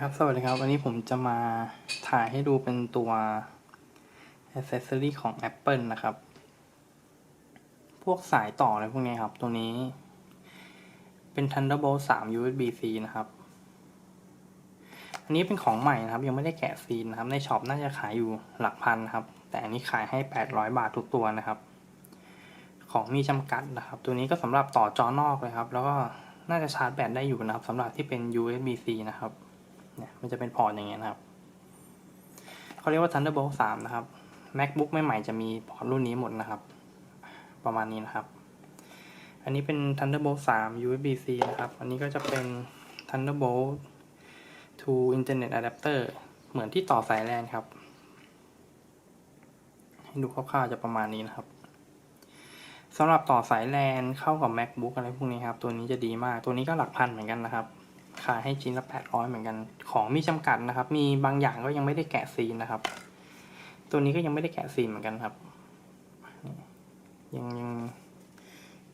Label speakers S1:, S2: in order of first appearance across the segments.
S1: ครับ สวัสดีครับ วันนี้ผมจะมาถ่ายให้ดูเป็นตัว accessory ของ Apple นะครับ พวกสายต่ออะไรพวกนี้ครับ ตัวนี้เป็น Thunderbolt 3 USB-C นะครับ อันนี้เป็นของใหม่นะครับ ยังไม่ได้แกะซีนนะครับ ในช็อปน่าจะขายอยู่หลักพันครับ แต่อันนี้ขายให้ 800 บาททุกตัวนะครับ ของมีจำกัดนะครับ ตัวนี้ก็สำหรับต่อจอนอกเลยครับ แล้วก็น่าจะชาร์จแบตได้อยู่นะครับสำหรับที่เป็น USB-C นะครับ เนี่ยมันจะเป็นพอร์ตอย่างเงี้ยนะครับเขาเรียกว่า Thunderbolt 3 นะครับ MacBook ใหม่ๆจะมีพอร์ตรุ่นนี้หมดนะครับ ประมาณนี้นะครับ อันนี้เป็น Thunderbolt 3 USB-C นะครับ อันนี้ก็จะเป็น Thunderbolt to Internet Adapter เหมือนที่ต่อสายแลนครับ ให้ดูคร่าวๆจะประมาณนี้นะครับสำหรับต่อสายแลนเข้ากับ MacBook อะไรพวกนี้ครับ ตัวนี้จะดีมาก ตัวนี้ก็หลักพันเหมือนกันนะครับ ขายให้ชิ้นละแปดร้อยเหมือนกัน ของมีจำกัดนะครับ มีบางอย่างก็ยังไม่ได้แกะซีนนะครับ ตัวนี้ก็ยังไม่ได้แกะซีนเหมือนกันครับ ยังยัง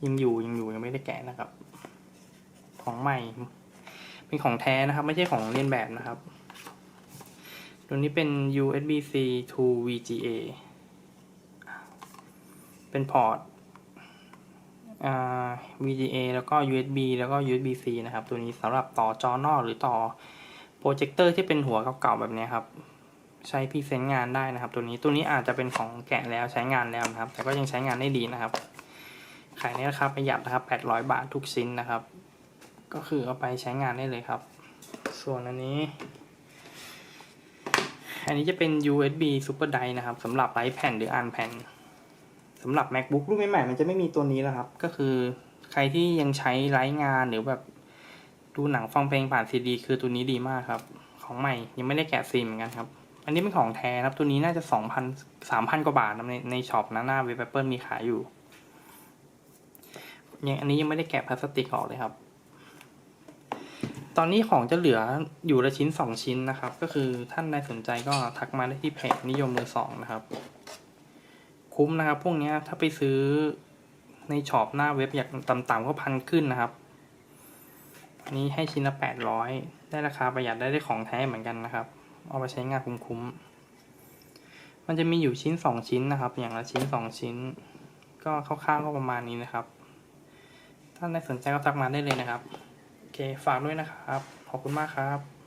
S1: ยังอยู่ยังอยู่ยังไม่ได้แกะนะครับ ของใหม่ เป็นของแท้นะครับ ไม่ใช่ของเลียนแบบนะครับ ตัวนี้เป็น USB-C to VGA เป็นพอร์ต VGA แล้วก็ USB แล้วก็ USB-C นะครับ ตัวนี้สำหรับต่อจอนอกหรือต่อโปรเจคเตอร์ที่เป็นหัวเก่าๆแบบนี้ครับ ใช้พรีเซนต์งานได้นะครับ ตัวนี้ตัวนี้อาจจะเป็นของแกะแล้วใช้งานแล้วนะครับ แต่ก็ยังใช้งานได้ดีนะครับ ขายในราคาประหยัดนะครับ 800 บาททุกชิ้นนะครับ ก็คือเอาไปใช้งานได้เลยครับ ส่วนอันนี้ อันนี้จะเป็น USB Super Drive นะครับสำหรับไลฟ์แผ่นหรืออ่านแผ่น สำหรับ macbook รุ่นใหม่ๆมันจะไม่มีตัวนี้แล้วครับ ก็คือใครที่ยังใช้ไลฟ์งานหรือแบบดูหนังฟังเพลงผ่านซีดี คือตัวนี้ดีมากครับ ของใหม่ยังไม่ได้แกะซีนเหมือนกันครับ อันนี้เป็นของแท้ครับ ตัวนี้น่าจะสองพันสามพันกว่าบาทในในช็อปนะหน้าเว็บแอปเปิลมีขายอยู่ยังอันนี้ยังไม่ได้แกะพลาสติกออกเลยครับ ตอนนี้ของจะเหลืออยู่ละชิ้นสองชิ้นนะครับ ก็คือท่านใดสนใจก็ทักมาได้ที่เพจนิยมมือสองนะครับ คุ้มนะครับ พวกนี้ถ้าไปซื้อในช็อปหน้าเว็บอยากต่ำๆก็พันขึ้นนะครับ อันนี้ให้ชิ้นละแปดร้อยได้ราคาประหยัดได้ได้ของแท้เหมือนกันนะครับ เอาไปใช้งานคุ้มๆมันจะมีอยู่ชิ้นสองชิ้นนะครับ อย่างละชิ้นสองชิ้น ก็คร่าวๆก็ประมาณนี้นะครับ ถ้าใครสนใจก็ทักมาได้เลยนะครับ โอเคฝากด้วยนะครับ ขอบคุณมากครับ